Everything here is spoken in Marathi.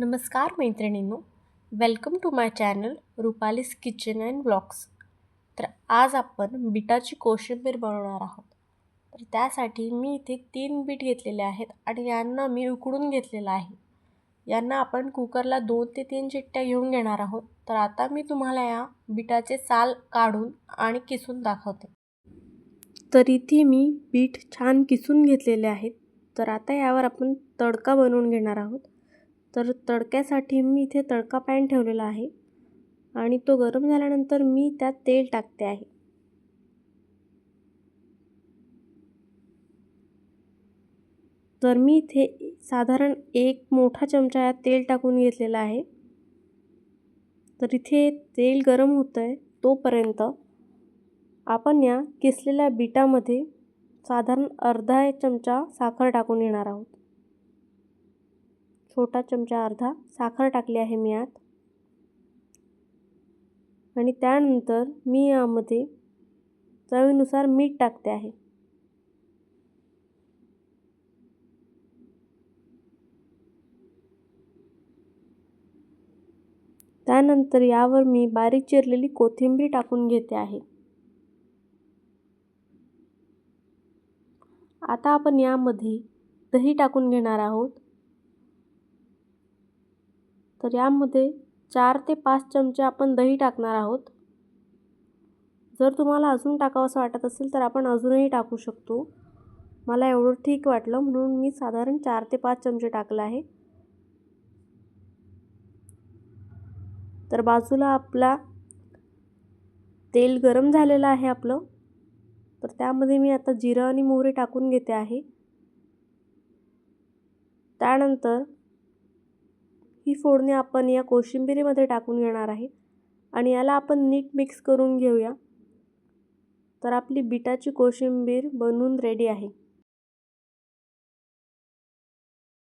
नमस्कार मैत्रिणींनो welcome to my channel Rupali's kitchen and blogs तर आज आपण बिटाची कोशिंबीर बनवणार आहोत. तर त्यासाठी मी इथे तीन बीट घेतलेले आहेत आणि यांना मी उकडून घेतलेलं आहे. यांना आपण कुकरला दोन ते तीन चिट्ट्या घेऊन घेणार आहोत. तर आता मी तुम्हाला या बिटाचे साल काढून आणि किसून दाखवते. तर इथे मी बीट छान किसून घेतलेले आहेत. तर आता यावर आपण तडका बनवून घेणार आहोत. तर तडक्यासाठी मी इथे तडका पॅन ठेवलेला आहे आणि तो गरम झाल्यानंतर मी त्यात तेल टाकते आहे. तर मी इथे साधारण एक मोठा चमचा यात तेल टाकून घेतलेला आहे. तर इथे तेल गरम होतं आहे तोपर्यंत आपण या किसलेल्या बिटामध्ये साधारण अर्धा चमचा साखर टाकून घेणार आहोत. छोटा चमचा अर्धा साखर टाकली आहे मी यात आणि त्यानंतर मी यामध्ये चवीनुसार मीठ टाकते आहे. त्यानंतर यावर मी बारीक चिरलेली कोथिंबीर टाकून घेते आहे. आता आपण यामध्ये दही टाकून घेणार आहोत. तर यामध्ये चार ते पाच चमचे आपण दही टाकणार आहोत. जर तुम्हाला अजून टाकावं असं वाटत असेल तर आपण अजूनही टाकू शकतो. मला एवढं ठीक वाटलं म्हणून मी साधारण चार ते पाच चमचे टाकलं आहे. तर बाजूला आपला तेल गरम झालेलं आहे आपलं. तर त्यामध्ये मी आता जिरं आणि मोहरी टाकून घेते आहे. त्यानंतर ही फोडणी आपण या कोशिंबिरीमध्ये टाकून घेणार आहे. आणि याला आपण नीट मिक्स करून घेऊया. तर आपली बिटाची कोशिंबीर बनवून रेडी आहे.